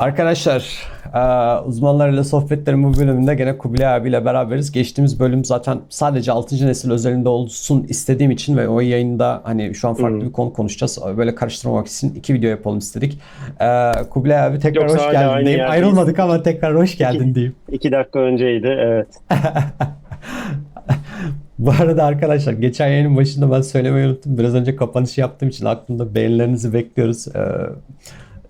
Arkadaşlar, eee, uzmanlarla sohbetlerin bu bölümünde gene Kubilay abiyle beraberiz. Geçtiğimiz bölüm zaten sadece 6. nesil özelinde olsun istediğim için ve o yayında hani şu an farklı Hı. bir konu konuşacağız. Böyle karıştırmamak için iki video yapalım istedik. Eee Kubilay abi tekrar Yoksa hoş geldin diyeyim. yerdeyiz. Ayrılmadık ama tekrar hoş geldin diyeyim. İki dakika önceydi evet. Bu arada arkadaşlar geçen yayının başında ben söylemeyi unuttum. Biraz önce kapanışı yaptığım için aklımda beğenilerinizi bekliyoruz. Ee,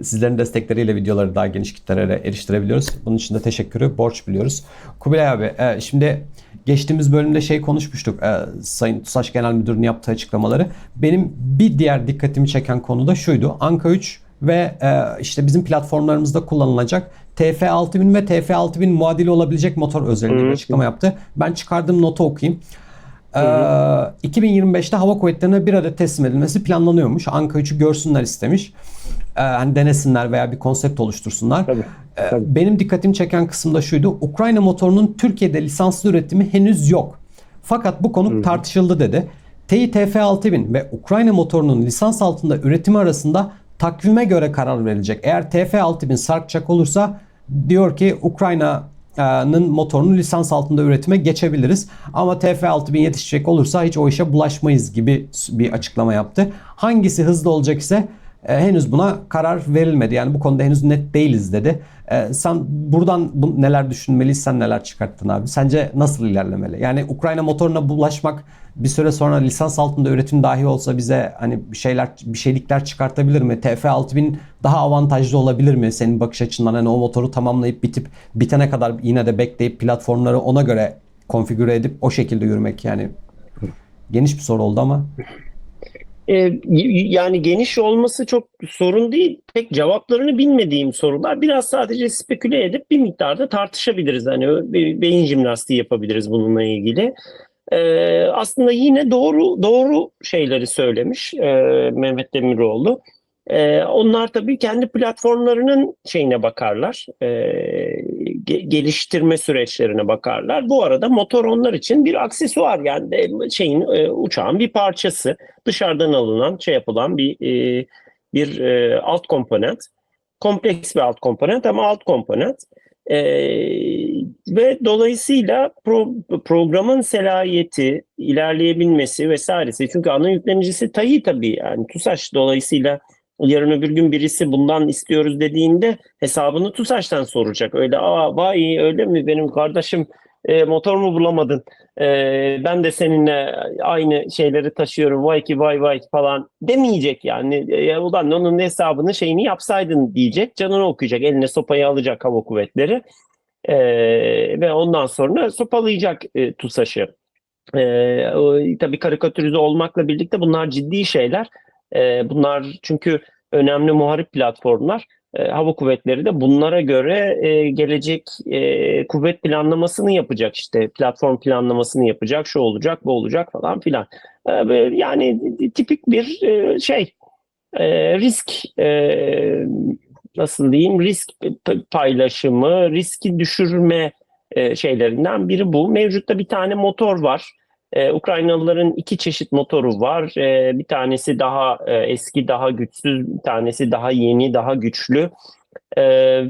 sizlerin destekleriyle videoları daha geniş kitlelere eriştirebiliyoruz. Bunun için de teşekkürü borç biliyoruz. Kubilay abi e, şimdi geçtiğimiz bölümde şey konuşmuştuk. E, Sayın TUSAŞ Genel Müdürü'nün yaptığı açıklamaları. Benim bir diğer dikkatimi çeken konu da şuydu. Anka 3 ve e, işte bizim platformlarımızda kullanılacak TF6000 ve TF6000 muadili olabilecek motor özelliği açıklama yaptı. Ben çıkardığım notu okuyayım. Ee, 2025'te hava kuvvetlerine bir adet teslim edilmesi planlanıyormuş. Anka 3'ü görsünler istemiş. Ee, hani denesinler veya bir konsept oluştursunlar. Tabii. Ee, tabii. benim dikkatimi çeken kısım da şuydu. Ukrayna motorunun Türkiye'de lisanslı üretimi henüz yok. Fakat bu konu tartışıldı dedi. Tİ TF6000 ve Ukrayna motorunun lisans altında üretimi arasında takvime göre karar verilecek. Eğer TF6000 sarkacak olursa diyor ki Ukrayna'nın motorunu lisans altında üretime geçebiliriz. Ama TF6000 yetişecek olursa hiç o işe bulaşmayız gibi bir açıklama yaptı. Hangisi hızlı olacak ise e, henüz buna karar verilmedi. Yani bu konuda henüz net değiliz dedi. E, sen buradan bu, neler düşünmeliyiz, sen neler çıkarttın abi? Sence nasıl ilerlemeli? Yani Ukrayna motoruna bulaşmak bir süre sonra lisans altında üretim dahi olsa bize hani bir şeyler bir şeylikler çıkartabilir mi? TF6000 daha avantajlı olabilir mi senin bakış açından? Hani o motoru tamamlayıp bitip bitene kadar yine de bekleyip platformları ona göre konfigüre edip o şekilde yürümek yani geniş bir soru oldu ama. Y- yani geniş olması çok sorun değil. Pek cevaplarını bilmediğim sorular. Biraz sadece speküle edip bir miktarda tartışabiliriz. Hani beyin jimnastiği yapabiliriz bununla ilgili. Ee, aslında yine doğru doğru şeyleri söylemiş e, Mehmet Demiroğlu. Ee, onlar tabii kendi platformlarının şeyine bakarlar, e, ge- geliştirme süreçlerine bakarlar. Bu arada motor onlar için bir aksesuar yani de şeyin e, uçağın bir parçası, dışarıdan alınan, şey yapılan bir e, bir e, alt komponent, kompleks bir alt komponent ama alt komponent. Ee, ve dolayısıyla pro- programın selahiyeti, ilerleyebilmesi vesairesi. Çünkü ana yüklenicisi TAI tabii yani TUSAŞ dolayısıyla yarın öbür gün birisi bundan istiyoruz dediğinde hesabını TUSAŞ'tan soracak. Öyle aa vay öyle mi benim kardeşim e, motor mu bulamadın? E, ben de seninle aynı şeyleri taşıyorum vay ki vay vay falan demeyecek yani. E, ulan onun hesabını şeyini yapsaydın diyecek. Canını okuyacak. Eline sopayı alacak hava kuvvetleri. E, ve ondan sonra sopalayacak e, TUSAŞ'ı. E, tabii karikatürize olmakla birlikte bunlar ciddi şeyler. E, bunlar çünkü önemli muharip platformlar. E, hava kuvvetleri de bunlara göre e, gelecek e, kuvvet planlamasını yapacak işte platform planlamasını yapacak şu olacak bu olacak falan filan. E, yani tipik bir e, şey e, risk e, nasıl diyeyim risk paylaşımı riski düşürme e, şeylerinden biri bu. Mevcutta bir tane motor var ee, Ukraynalıların iki çeşit motoru var. Ee, bir tanesi daha e, eski, daha güçsüz, bir tanesi daha yeni, daha güçlü. Ee,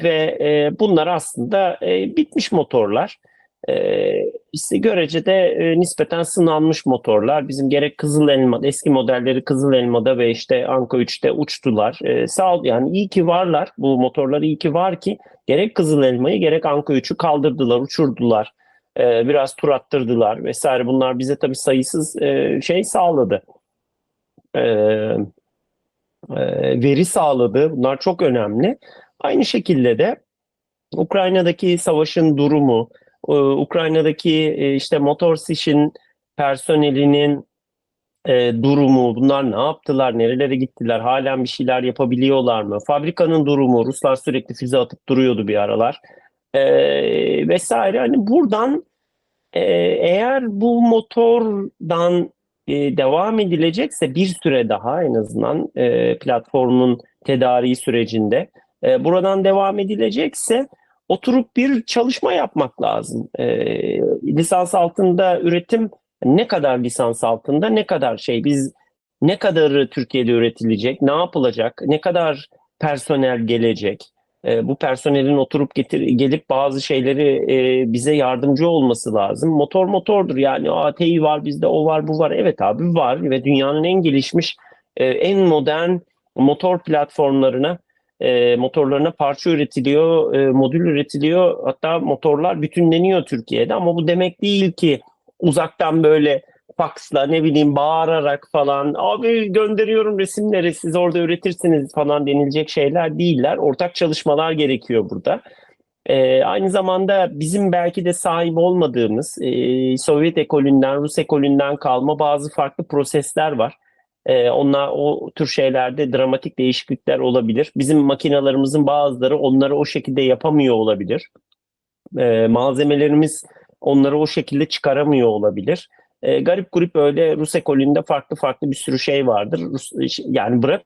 ve e, bunlar aslında e, bitmiş motorlar. Ee, işte görecede e, nispeten sınanmış motorlar. Bizim gerek Kızıl Elma, eski modelleri Kızıl Elma'da ve işte Anka 3'te uçtular. Ee, sağ ol, yani iyi ki varlar. Bu motorlar iyi ki var ki gerek Kızıl Elma'yı gerek Anka 3'ü kaldırdılar, uçurdular e, biraz tur attırdılar vesaire. Bunlar bize tabii sayısız e, şey sağladı. E, e, veri sağladı. Bunlar çok önemli. Aynı şekilde de Ukrayna'daki savaşın durumu, e, Ukrayna'daki e, işte motor sişin personelinin e, durumu, bunlar ne yaptılar, nerelere gittiler, halen bir şeyler yapabiliyorlar mı? Fabrikanın durumu, Ruslar sürekli füze atıp duruyordu bir aralar. E, vesaire. Hani buradan e, eğer bu motordan e, devam edilecekse bir süre daha en azından e, platformun tedariği sürecinde e, buradan devam edilecekse oturup bir çalışma yapmak lazım. E, lisans altında üretim ne kadar lisans altında ne kadar şey biz ne kadarı Türkiye'de üretilecek, ne yapılacak, ne kadar personel gelecek. E, bu personelin oturup getir gelip bazı şeyleri e, bize yardımcı olması lazım. Motor motordur yani ATİ var bizde o var bu var. Evet abi var ve dünyanın en gelişmiş e, en modern motor platformlarına e, motorlarına parça üretiliyor, e, modül üretiliyor. Hatta motorlar bütünleniyor Türkiye'de ama bu demek değil ki uzaktan böyle faksla ne bileyim bağırarak falan abi gönderiyorum resimleri siz orada üretirsiniz falan denilecek şeyler değiller. Ortak çalışmalar gerekiyor burada. Ee, aynı zamanda bizim belki de sahip olmadığımız e, Sovyet ekolünden, Rus ekolünden kalma bazı farklı prosesler var. Ee, onlar o tür şeylerde dramatik değişiklikler olabilir. Bizim makinalarımızın bazıları onları o şekilde yapamıyor olabilir. Ee, malzemelerimiz onları o şekilde çıkaramıyor olabilir. Ee, garip grup öyle Rus ekolünde farklı farklı bir sürü şey vardır. Rus, yani bırak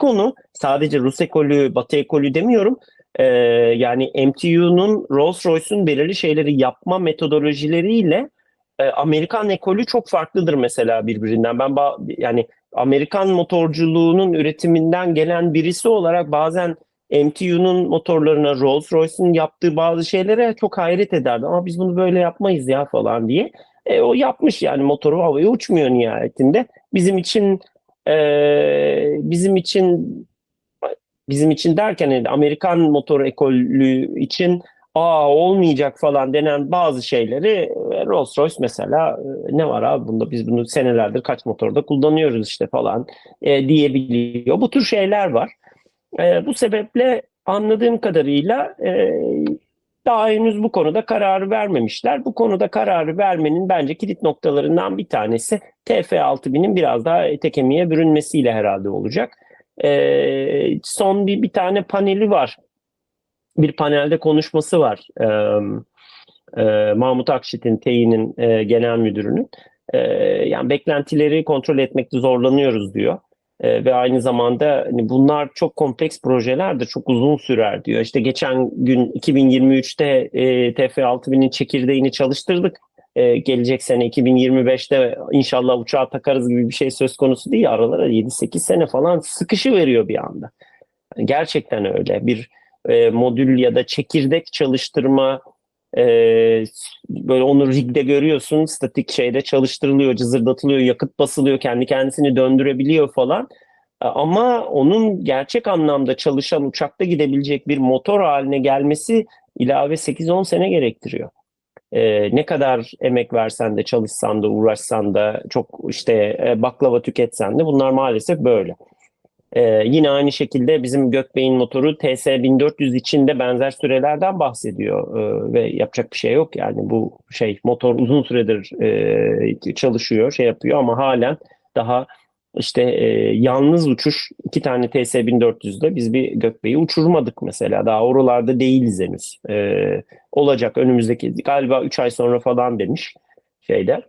onu sadece Rus ekolü, Batı ekolü demiyorum. Ee, yani MTU'nun Rolls-Royce'un belirli şeyleri yapma metodolojileriyle e, Amerikan ekolü çok farklıdır mesela birbirinden. Ben yani Amerikan motorculuğunun üretiminden gelen birisi olarak bazen MTU'nun motorlarına Rolls-Royce'un yaptığı bazı şeylere çok hayret ederdim. Ama biz bunu böyle yapmayız ya falan diye. E, o yapmış yani motoru havaya uçmuyor nihayetinde. Bizim için e, bizim için bizim için derken yani Amerikan motor ekolü için aa olmayacak falan denen bazı şeyleri e, Rolls-Royce mesela e, ne var abi bunda biz bunu senelerdir kaç motorda kullanıyoruz işte falan e, diyebiliyor. Bu tür şeyler var. E, bu sebeple anladığım kadarıyla e, daha henüz bu konuda kararı vermemişler. Bu konuda kararı vermenin bence kilit noktalarından bir tanesi TF6000'in biraz daha ete kemiğe bürünmesiyle herhalde olacak. E, son bir, bir tane paneli var. Bir panelde konuşması var. E, e, Mahmut Akşit'in, TEİ'nin e, genel müdürünün. E, yani beklentileri kontrol etmekte zorlanıyoruz diyor. E, ve aynı zamanda hani bunlar çok kompleks projelerdir, çok uzun sürer diyor. İşte geçen gün 2023'te e, TF6000'in çekirdeğini çalıştırdık. E, gelecek sene 2025'te inşallah uçağa takarız gibi bir şey söz konusu değil. Aralara 7-8 sene falan sıkışı veriyor bir anda. Yani gerçekten öyle. Bir e, modül ya da çekirdek çalıştırma e, böyle onu rigde görüyorsun statik şeyde çalıştırılıyor, cızırdatılıyor, yakıt basılıyor, kendi kendisini döndürebiliyor falan. Ama onun gerçek anlamda çalışan uçakta gidebilecek bir motor haline gelmesi ilave 8-10 sene gerektiriyor. E, ne kadar emek versen de çalışsan da uğraşsan da çok işte e, baklava tüketsen de bunlar maalesef böyle. Ee, yine aynı şekilde bizim Gökbey'in motoru TS1400 için de benzer sürelerden bahsediyor. Ee, ve yapacak bir şey yok yani. Bu şey motor uzun süredir e, çalışıyor şey yapıyor ama halen daha işte e, yalnız uçuş iki tane TS1400'de biz bir Gökbey'i uçurmadık mesela. Daha oralarda değiliz henüz. Ee, olacak önümüzdeki galiba 3 ay sonra falan demiş şeyler.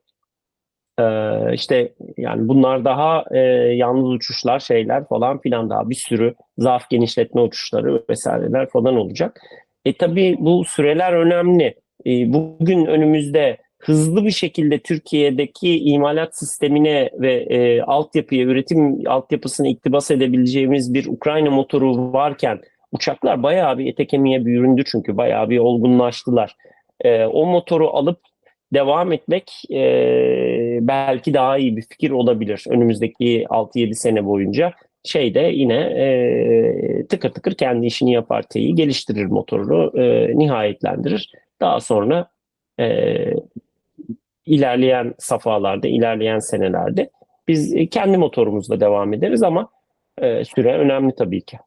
Ee, işte yani bunlar daha e, yalnız uçuşlar şeyler falan filan daha bir sürü zaaf genişletme uçuşları vesaireler falan olacak. E tabii bu süreler önemli. E, bugün önümüzde hızlı bir şekilde Türkiye'deki imalat sistemine ve e, altyapıya, üretim altyapısını iktibas edebileceğimiz bir Ukrayna motoru varken uçaklar bayağı bir ete kemiğe büründü çünkü bayağı bir olgunlaştılar. E, o motoru alıp devam etmek e, belki daha iyi bir fikir olabilir önümüzdeki 6-7 sene boyunca. Şeyde yine e, tıkır tıkır kendi işini yapar TEİ geliştirir motorunu, e, nihayetlendirir. Daha sonra e, ilerleyen safhalarda, ilerleyen senelerde biz kendi motorumuzla devam ederiz ama e, süre önemli tabii ki.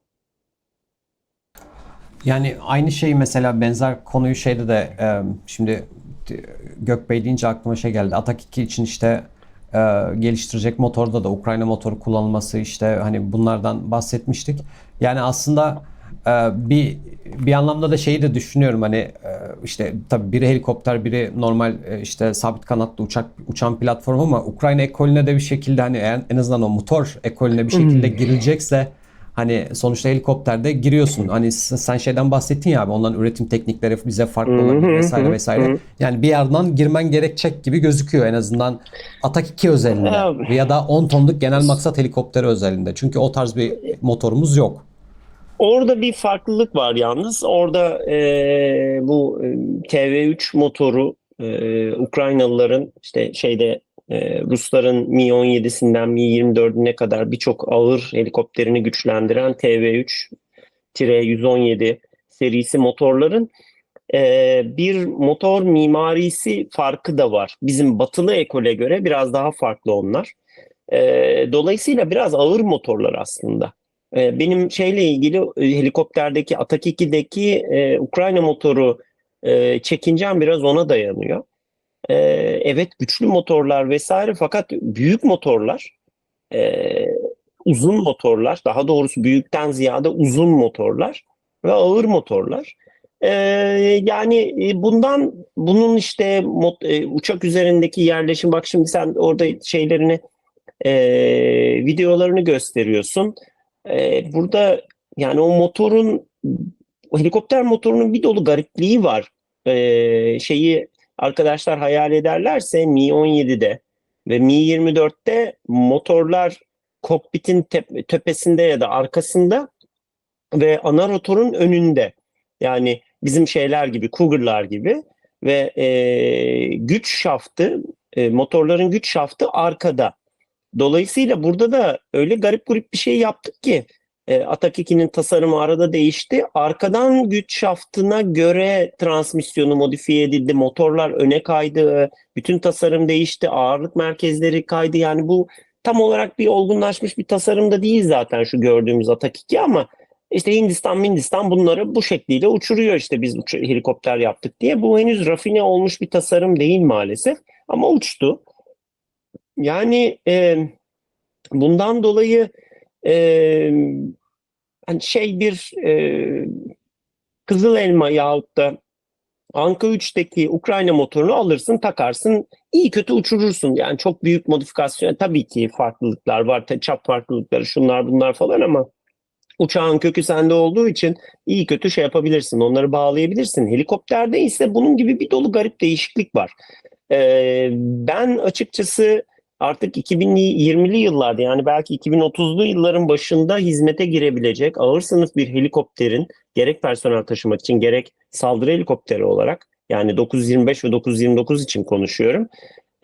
Yani aynı şey mesela benzer konuyu şeyde de e, şimdi Gökbey deyince aklıma şey geldi. Atak 2 için işte e, geliştirecek motorda da Ukrayna motoru kullanılması işte hani bunlardan bahsetmiştik. Yani aslında e, bir bir anlamda da şeyi de düşünüyorum hani e, işte tabii biri helikopter biri normal e, işte sabit kanatlı uçak uçan platform ama Ukrayna ekolüne de bir şekilde hani en, en azından o motor ekolüne bir şekilde girilecekse Hani sonuçta helikopterde giriyorsun. Hani sen şeyden bahsettin ya abi onların üretim teknikleri bize farklı olabilir vesaire vesaire. Yani bir yerden girmen gerekecek gibi gözüküyor en azından Atak 2 özelinde ya da 10 tonluk genel maksat helikopteri özelinde. Çünkü o tarz bir motorumuz yok. Orada bir farklılık var yalnız. Orada e, bu e, TV3 motoru e, Ukraynalıların işte şeyde e, Rusların Mi-17'sinden Mi-24'üne kadar birçok ağır helikopterini güçlendiren TV3-117 serisi motorların e, bir motor mimarisi farkı da var. Bizim batılı ekole göre biraz daha farklı onlar. E, dolayısıyla biraz ağır motorlar aslında. E, benim şeyle ilgili helikopterdeki Atak 2'deki e, Ukrayna motoru çekincem biraz ona dayanıyor. E, evet güçlü motorlar vesaire fakat büyük motorlar e, uzun motorlar daha doğrusu büyükten ziyade uzun motorlar ve ağır motorlar. E, yani e, bundan bunun işte mot- e, uçak üzerindeki yerleşim bak şimdi sen orada şeylerini e, videolarını gösteriyorsun. E, burada yani o motorun helikopter motorunun bir dolu garipliği var. E, şeyi arkadaşlar hayal ederlerse Mi-17'de ve Mi-24'te motorlar kokpitin tep- tepesinde ya da arkasında ve ana rotorun önünde. Yani bizim şeyler gibi, Cougar'lar gibi ve e, güç şaftı, e, motorların güç şaftı arkada. Dolayısıyla burada da öyle garip grup bir şey yaptık ki e, Atak 2'nin tasarımı arada değişti. Arkadan güç şaftına göre transmisyonu modifiye edildi. Motorlar öne kaydı. Bütün tasarım değişti. Ağırlık merkezleri kaydı. Yani bu tam olarak bir olgunlaşmış bir tasarım da değil zaten şu gördüğümüz Atak 2 ama işte Hindistan, Hindistan bunları bu şekliyle uçuruyor işte biz uç- helikopter yaptık diye. Bu henüz rafine olmuş bir tasarım değil maalesef ama uçtu. Yani e, bundan dolayı e, hani şey bir e, Kızıl Elma yahut da Anka 3'teki Ukrayna motorunu alırsın takarsın iyi kötü uçurursun. Yani çok büyük modifikasyon tabii ki farklılıklar var çap farklılıkları şunlar bunlar falan ama uçağın kökü sende olduğu için iyi kötü şey yapabilirsin onları bağlayabilirsin. Helikopterde ise bunun gibi bir dolu garip değişiklik var. Ee, ben açıkçası artık 2020'li yıllarda yani belki 2030'lu yılların başında hizmete girebilecek ağır sınıf bir helikopterin gerek personel taşımak için gerek saldırı helikopteri olarak yani 925 ve 929 için konuşuyorum.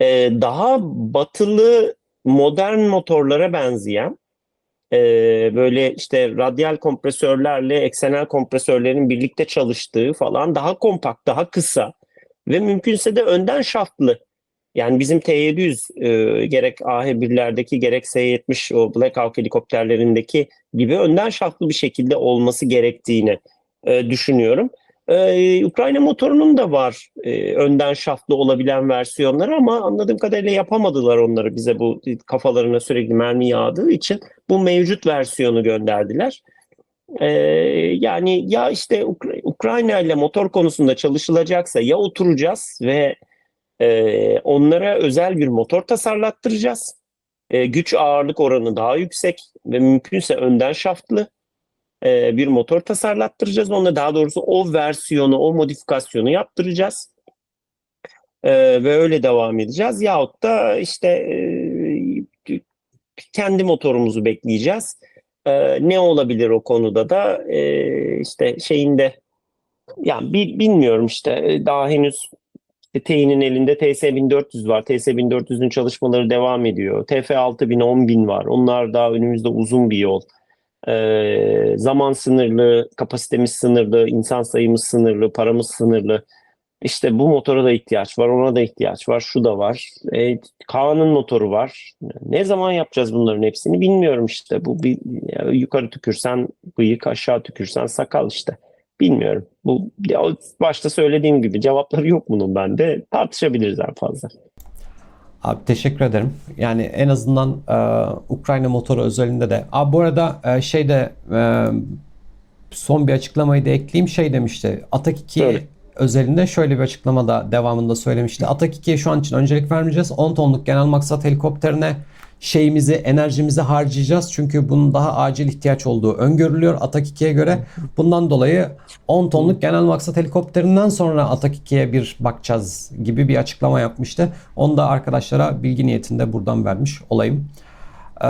Ee, daha batılı modern motorlara benzeyen e, böyle işte radyal kompresörlerle eksenel kompresörlerin birlikte çalıştığı falan daha kompakt, daha kısa ve mümkünse de önden şaftlı. Yani bizim T-700 e, gerek AH-1'lerdeki gerek S-70 o Black Hawk helikopterlerindeki gibi önden şaftlı bir şekilde olması gerektiğini e, düşünüyorum. Ee, Ukrayna motorunun da var e, önden şaftlı olabilen versiyonları ama anladığım kadarıyla yapamadılar onları bize bu kafalarına sürekli mermi yağdığı için bu mevcut versiyonu gönderdiler. Ee, yani ya işte Ukra- Ukrayna ile motor konusunda çalışılacaksa ya oturacağız ve e, onlara özel bir motor tasarlattıracağız. E, güç ağırlık oranı daha yüksek ve mümkünse önden şaftlı e, bir motor tasarlattıracağız. Onunla daha doğrusu o versiyonu, o modifikasyonu yaptıracağız. E, ve öyle devam edeceğiz. Yahut da işte e, kendi motorumuzu bekleyeceğiz. E, ne olabilir o konuda da e, işte şeyinde yani bi- bilmiyorum işte e, daha henüz işte T'nin elinde TS1400 var. TS1400'ün çalışmaları devam ediyor. TF6000, 10000 var. Onlar daha önümüzde uzun bir yol. Ee, zaman sınırlı, kapasitemiz sınırlı, insan sayımız sınırlı, paramız sınırlı. İşte bu motora da ihtiyaç var, ona da ihtiyaç var, şu da var. E, Kaan'ın motoru var. Ne zaman yapacağız bunların hepsini bilmiyorum işte. Bu bir yukarı tükürsen bıyık, aşağı tükürsen sakal işte. Bilmiyorum. Bu ya, başta söylediğim gibi cevapları yok bunun bende. Tartışabiliriz en fazla. Abi teşekkür ederim. Yani en azından e, Ukrayna motoru özelinde de. Abi bu arada e, şeyde e, son bir açıklamayı da ekleyeyim. Şey demişti. Atak 2 Söyle. özelinde şöyle bir açıklamada devamında söylemişti. Atak 2'ye şu an için öncelik vermeyeceğiz. 10 tonluk genel maksat helikopterine şeyimizi, enerjimizi harcayacağız. Çünkü bunun daha acil ihtiyaç olduğu öngörülüyor Atak 2'ye göre. Bundan dolayı 10 tonluk genel maksat helikopterinden sonra Atak 2'ye bir bakacağız gibi bir açıklama yapmıştı. Onu da arkadaşlara bilgi niyetinde buradan vermiş olayım. Ee,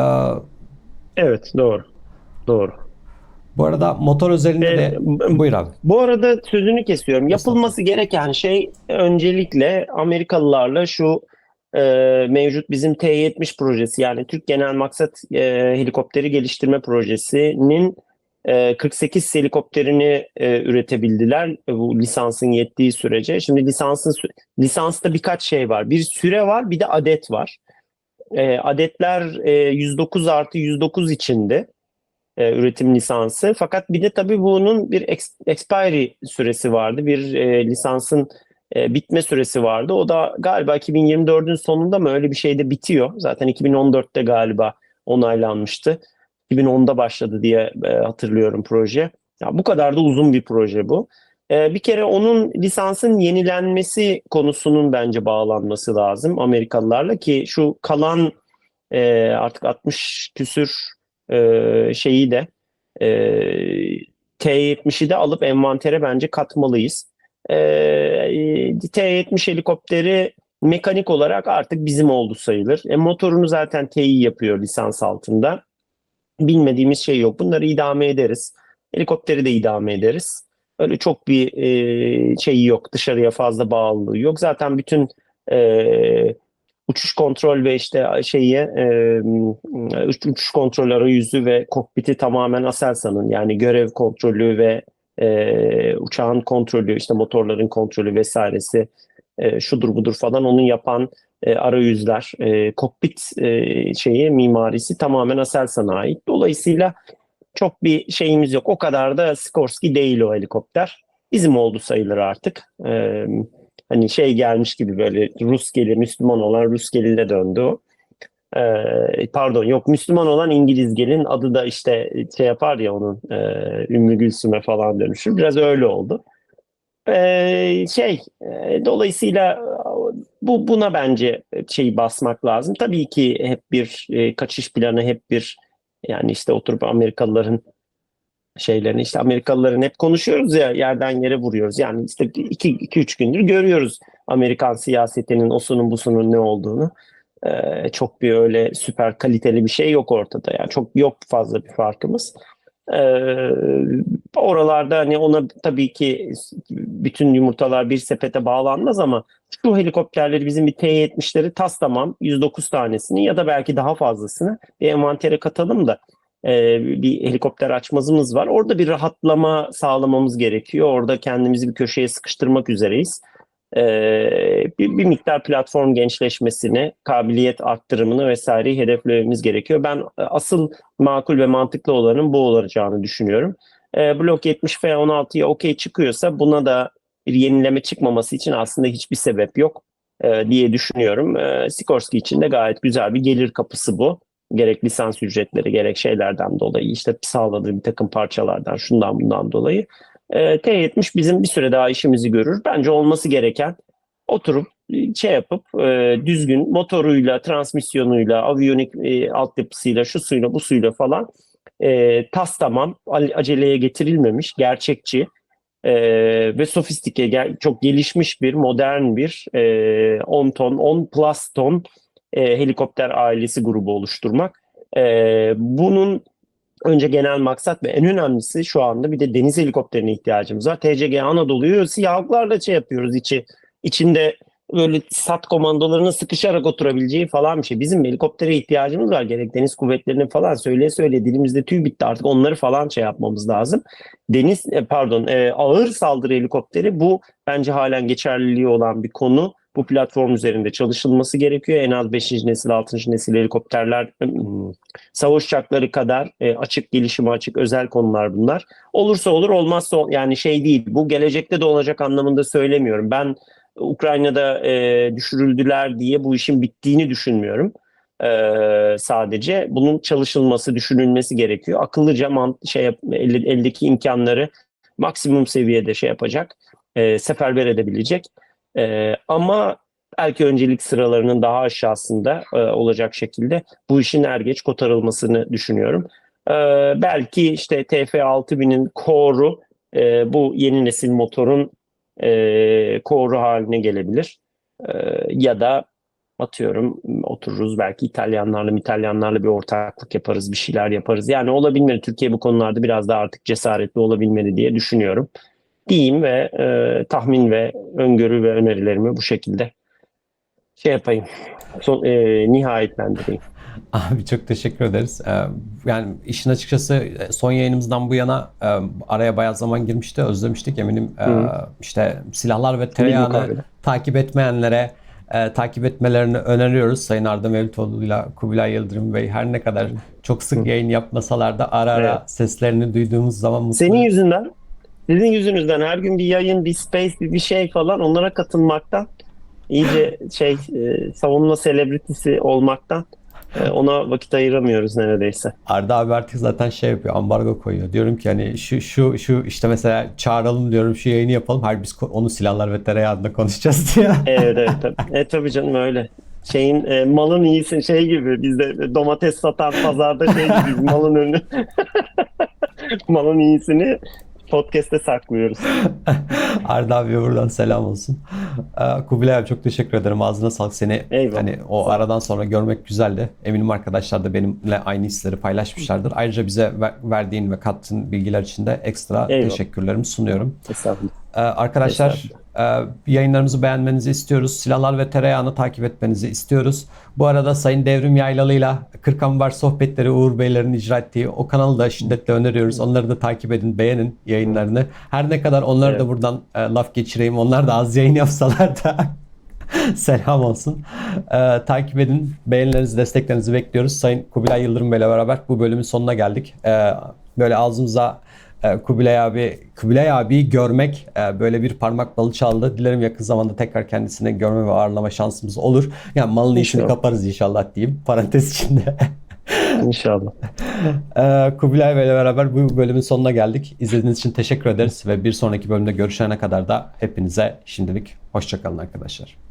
Evet doğru. Doğru. Bu arada motor özelinde Ee, de buyur abi. Bu arada sözünü kesiyorum. Yapılması gereken şey öncelikle Amerikalılarla şu e, mevcut bizim T-70 projesi yani Türk Genel Maksat e, Helikopteri Geliştirme Projesi'nin e, 48 helikopterini e, üretebildiler e, bu lisansın yettiği sürece. Şimdi lisansın lisansta birkaç şey var. Bir süre var, bir de adet var. E, adetler e, 109 artı 109 içinde e, üretim lisansı. Fakat bir de tabii bunun bir ex- expiry süresi vardı. Bir e, lisansın e, bitme süresi vardı. O da galiba 2024'ün sonunda mı öyle bir şeyde bitiyor. Zaten 2014'te galiba onaylanmıştı. 2010'da başladı diye e, hatırlıyorum proje. Ya bu kadar da uzun bir proje bu. E, bir kere onun lisansın yenilenmesi konusunun bence bağlanması lazım Amerikalılarla ki şu kalan e, artık 60 küsür e, şeyi de e, T-70'i de alıp envantere bence katmalıyız. E, T-70 helikopteri mekanik olarak artık bizim oldu sayılır. E, motorunu zaten TI yapıyor lisans altında. Bilmediğimiz şey yok. Bunları idame ederiz. Helikopteri de idame ederiz. Öyle çok bir e, şeyi yok. Dışarıya fazla bağlılığı yok. Zaten bütün e, uçuş kontrol ve işte şeyi e, uç- uçuş kontrol arayüzü ve kokpiti tamamen Aselsan'ın yani görev kontrolü ve e, uçağın kontrolü işte motorların kontrolü vesairesi e, şudur budur falan onun yapan e, arayüzler e, kokpit e, şeyi mimarisi tamamen Aselsan'a ait. Dolayısıyla çok bir şeyimiz yok. O kadar da Skorsky değil o helikopter. Bizim oldu sayılır artık. E, hani şey gelmiş gibi böyle Rus geli, Müslüman olan Rus geline döndü o. Ee, pardon yok Müslüman olan İngiliz gelin adı da işte şey yapar ya onun e, Ümmü Gülsüm'e falan dönüşür. Biraz öyle oldu. Ee, şey e, dolayısıyla bu buna bence şeyi basmak lazım. Tabii ki hep bir e, kaçış planı hep bir yani işte oturup Amerikalıların şeylerini işte Amerikalıların hep konuşuyoruz ya yerden yere vuruyoruz. Yani işte 2-3 gündür görüyoruz Amerikan siyasetinin osunun busunun ne olduğunu. Ee, çok bir öyle süper kaliteli bir şey yok ortada. Yani çok yok fazla bir farkımız. Ee, oralarda hani ona tabii ki bütün yumurtalar bir sepete bağlanmaz ama şu helikopterleri bizim bir T-70'leri tas tamam 109 tanesini ya da belki daha fazlasını bir envantere katalım da e, bir helikopter açmazımız var. Orada bir rahatlama sağlamamız gerekiyor. Orada kendimizi bir köşeye sıkıştırmak üzereyiz. E, bir, bir miktar platform gençleşmesini, kabiliyet arttırımını vesaireyi hedeflememiz gerekiyor. Ben e, asıl makul ve mantıklı olanın bu olacağını düşünüyorum. E, Blok 70 F16'ya okey çıkıyorsa buna da bir yenileme çıkmaması için aslında hiçbir sebep yok e, diye düşünüyorum. E, Sikorsky için de gayet güzel bir gelir kapısı bu gerek lisans ücretleri gerek şeylerden dolayı işte sağladığı bir takım parçalardan şundan bundan dolayı e, T70 bizim bir süre daha işimizi görür. Bence olması gereken oturup e, şey yapıp e, düzgün motoruyla, transmisyonuyla, aviyonik e, altyapısıyla, şu suyla, bu suyla falan e, tas tamam, aceleye getirilmemiş, gerçekçi e, ve sofistike, çok gelişmiş bir, modern bir e, 10 ton, 10 plus ton e, helikopter ailesi grubu oluşturmak. E, bunun önce genel maksat ve en önemlisi şu anda bir de deniz helikopterine ihtiyacımız var. TCG Anadolu'yu siyahlıklarla şey yapıyoruz içi içinde böyle sat komandolarının sıkışarak oturabileceği falan bir şey. Bizim helikoptere ihtiyacımız var. Gerek deniz kuvvetlerinin falan söyleye söyleye dilimizde tüy bitti artık onları falan şey yapmamız lazım. Deniz e, pardon e, ağır saldırı helikopteri bu bence halen geçerliliği olan bir konu bu platform üzerinde çalışılması gerekiyor. En az 5. nesil, 6. nesil helikopterler savaş uçakları kadar e, açık gelişime açık özel konular bunlar. Olursa olur olmazsa ol- yani şey değil. Bu gelecekte de olacak anlamında söylemiyorum. Ben Ukrayna'da e, düşürüldüler diye bu işin bittiğini düşünmüyorum. E, sadece bunun çalışılması, düşünülmesi gerekiyor. Akıllıca mant şey eldeki imkanları maksimum seviyede şey yapacak, e, seferber edebilecek. Ee, ama belki öncelik sıralarının daha aşağısında e, olacak şekilde bu işin er geç kotarılmasını düşünüyorum. Ee, belki işte TF6000'in core'u e, bu yeni nesil motorun e, core'u haline gelebilir. Ee, ya da atıyorum otururuz belki İtalyanlarla İtalyanlarla bir ortaklık yaparız bir şeyler yaparız. Yani olabilmeli Türkiye bu konularda biraz daha artık cesaretli olabilmeli diye düşünüyorum. Diyeyim ve e, tahmin ve öngörü ve önerilerimi bu şekilde şey yapayım. Son, e, nihayetlendireyim. Abi çok teşekkür ederiz. Ee, yani işin açıkçası e, son yayınımızdan bu yana e, araya bayağı zaman girmişti. Özlemiştik eminim. E, Hı. işte silahlar ve tereyağını takip etmeyenlere e, takip etmelerini öneriyoruz. Sayın Arda Mevlütoğlu'yla Kubilay Yıldırım Bey her ne kadar çok sık yayın yapmasalar da ara ara Evet. seslerini duyduğumuz zaman mutlu. Senin yüzünden, sizin yüzünüzden her gün bir yayın, bir space, bir bir şey falan onlara katılmaktan iyice şey e, savunma selebritisi olmaktan e, ona vakit ayıramıyoruz neredeyse. Arda abi artık zaten şey yapıyor, ambargo koyuyor. Diyorum ki hani şu şu şu işte mesela çağıralım diyorum şu yayını yapalım. Hayır biz onu silahlar ve tereyağında konuşacağız diye. Evet evet tabii. E tabii canım öyle. Şeyin e, malın iyisi şey gibi bizde domates satan pazarda şey gibi malın önü malın iyisini podcast'te saklıyoruz. Arda abiye buradan selam olsun. Ee, Kubilay abi çok teşekkür ederim. Ağzına sağlık. Seni Eyvallah. hani o aradan sonra görmek güzeldi. Eminim arkadaşlar da benimle aynı hisleri paylaşmışlardır. Ayrıca bize ver- verdiğin ve kattığın bilgiler için de ekstra Eyvallah. teşekkürlerimi sunuyorum. Estağfurullah. Ee, arkadaşlar e, yayınlarımızı beğenmenizi istiyoruz. Silahlar ve tereyağını takip etmenizi istiyoruz. Bu arada Sayın Devrim Yaylalı'yla Kırkambar Sohbetleri Uğur Beylerin icra ettiği o kanalı da şiddetle öneriyoruz. Onları da takip edin, beğenin yayınlarını. Her ne kadar onları da Evet. buradan e, laf geçireyim. Onlar da az yayın yapsalar da selam olsun. Ee, takip edin. Beğenilerinizi, desteklerinizi bekliyoruz. Sayın Kubilay Yıldırım Bey'le beraber bu bölümün sonuna geldik. Ee, böyle ağzımıza Kubilay abi Kubilay abi görmek e, böyle bir parmak balı çaldı. Dilerim yakın zamanda tekrar kendisini görme ve ağırlama şansımız olur. Yani malın işini İnşallah. kaparız inşallah diyeyim. Parantez içinde. İnşallah. Ee, Kubilay Bey'le beraber bu bölümün sonuna geldik. İzlediğiniz için teşekkür ederiz ve bir sonraki bölümde görüşene kadar da hepinize şimdilik hoşçakalın arkadaşlar.